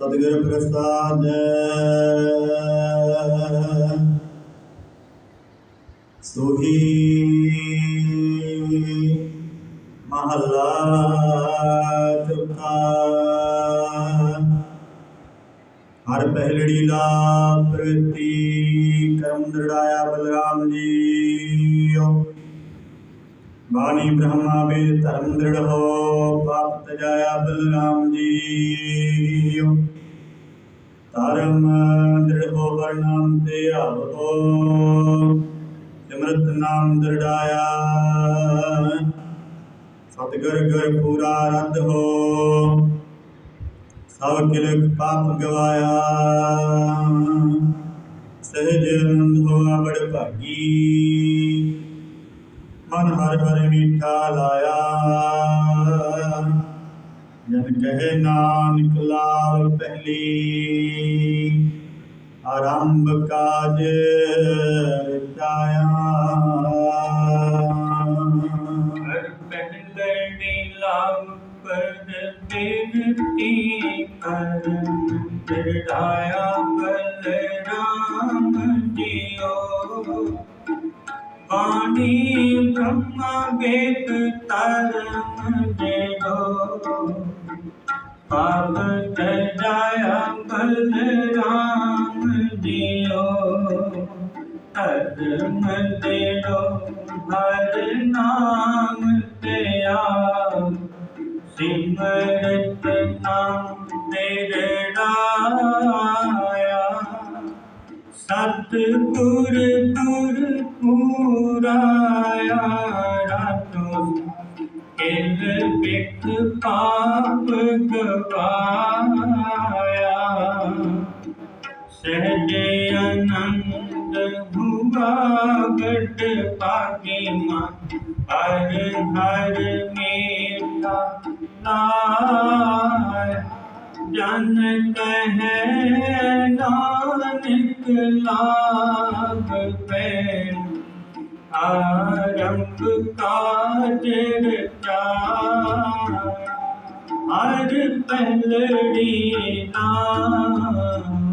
ਸਤਿਗੁਰ ਪ੍ਰਸਾਦ ਸੋਹੀ ਮਹੱਲਾ ਚੌਥਾ। ਹਰ ਪਹਿਲੜੀ ਲਾ ਪ੍ਰਤੀ ਕਰਮ ਦੜਾਇਆ ਬਲਰਾਮ ਜੀ। ਬਾਣੀ ਬ੍ਰਹਮਾ ਵੇਦ ਧਰਮ ਦ੍ਰਿੜ ਹੋ ਪਾਪ ਤਜਾਇਆ ਬਲਰਾਮ ਜੀਓ ਧਰਮ ਦ੍ਰਿੜ ਹੋ ਵਰਨਾਮ ਤੇ ਆਵੋ, ਸਿਮਰਤ ਨਾਮ ਦ੍ਰਿੜਾਇਆ। ਸਤਿਗੁਰ ਗੁਰ ਪੂਰਾ ਰੱਦ ਹੋ, ਸਭ ਕਿਲ ਪਾਪ ਗਵਾਇਆ। ਹਰ ਹਰ ਮੀਠਾ ਲਾਇਆ। ਜਨ ਕਹੇ ਨਾਨਕ ਲਾਲ ਪਹਿਲੀ, ਆਰੰਭ ਕਾਜ ਰਚਾਇਆ। ਹਰ ਪਹਿਲੜੀ ਲਾਭ ਪਦ ਬੇਨਤੀ ਕਰਨ ਦਿੜਾਇਆ ਬਲਰਾਮ ਜੀਓ। ਬਾਣੀ ਬ੍ਰਹਮਾ ਵੇਦ ਧਰਮ ਜੇਓ ਪਾਪ ਤਜਾਇਆ ਬਲਰਾਮ ਜੀਓ। ਧਰਮ ਦੇੜੋ ਹਰ ਨਾਮ ਤੇ ਆ। ਸਿਮਰਤ ਨਾਮ ਤੇਰੇ ਸਤਿਗੁਰ ਤੁਰ ਪੂਰਾਇਆ ਰਾਤੋ ਕਿਲ ਬਿਕ ਪਾਪ ਗਵਾਇਆ ਸਹਿਜ ਆਨੰਦ ਹੁਆ ਗਟ ਪਾਗੀ ਮਨ ਹਰ ਹਰ ਮੇਰਾ ਨਾਮ ਜਨ ਕਹੈ ਨਾ ਲਾਗ ਪੈ ਆਰੰਭ ਕਾਜ ਰਚਾ ਹਰ ਪਹਿਲੜੀ ਨਾਮ